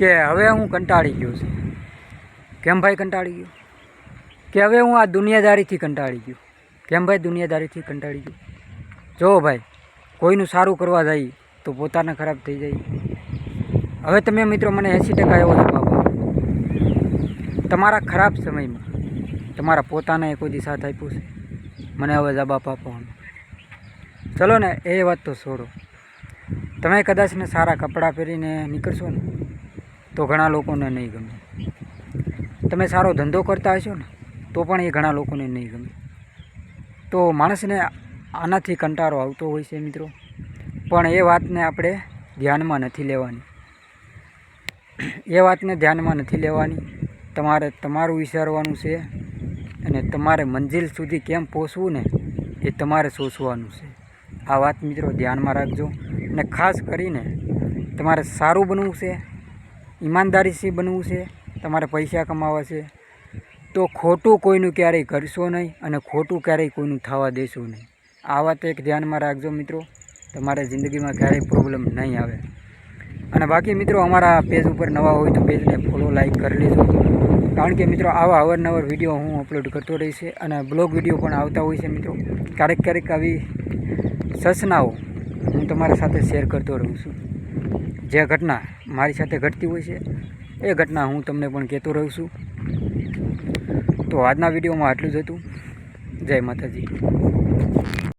કે હવે હું કંટાળી ગયો છું. કેમ ભાઈ કંટાળી ગયો? કે હવે હું આ દુનિયાદારીથી કંટાળી ગયો. કેમ ભાઈ દુનિયાદારીથી કંટાળી ગયો? જો ભાઈ, કોઈનું સારું કરવા જાય તો પોતાને ખરાબ થઈ જાય. હવે તમે મિત્રો મને એંસી ટકા એવો જવાબ આપો. તમારા ખરાબ સમયમાં તમારા પોતાને કોઈ દી સાથ આપ્યો છે? મને હવે જવાબ આપવાનો ચલો ને, એ વાત તો છોડો. તમે કદાચ ને સારા કપડાં પહેરીને નીકળશો ને? તો ઘણા લોકોને નહીં ગમે. તમે સારો ધંધો કરતા હશો ને, તો પણ એ ઘણા લોકોને નહીં ગમે. તો માણસને આનાથી કંટાળો આવતો હોય છે મિત્રો. પણ એ વાતને આપણે ધ્યાનમાં નથી લેવાની. એ વાતને ધ્યાનમાં નથી લેવાની. તમારે તમારું વિચારવાનું છે અને તમારે મંજિલ સુધી કેમ પહોંચવું ને, એ તમારે સોચવાનું છે. આ વાત મિત્રો ધ્યાનમાં રાખજો. અને ખાસ કરીને તમારે સારું બનવું છે ઈમાનદારીથી બનવું છે, તમારે પૈસા કમાવા છે, તો ખોટું કોઈનું ક્યારેય કરશો નહીં અને ખોટું ક્યારેય કોઈનું થવા દેશો નહીં. આ વાત એક ધ્યાનમાં રાખજો મિત્રો, તમારે જિંદગીમાં ક્યારેય પ્રોબ્લેમ નહીં આવે. અને બાકી મિત્રો, અમારા પેજ ઉપર નવા હોય તો પેજને ફોલો લાઈક કરી લેજો. કારણ કે મિત્રો, આવા અવારનવાર વીડિયો હું અપલોડ કરતો રહીશ અને બ્લોગ વીડિયો પણ આવતા હોય છે મિત્રો. ક્યારેક ક્યારેક આવી સસનાઓ હું તમારા સાથે શેર કરતો રહું છું. જે ઘટના મારી સાથે ઘટતી હોય છે. એ ઘટના હું તમને પણ કહેતો રહું છું. તો આજના વિડીયોમાં આટલું જ હતું. જય માતાજી.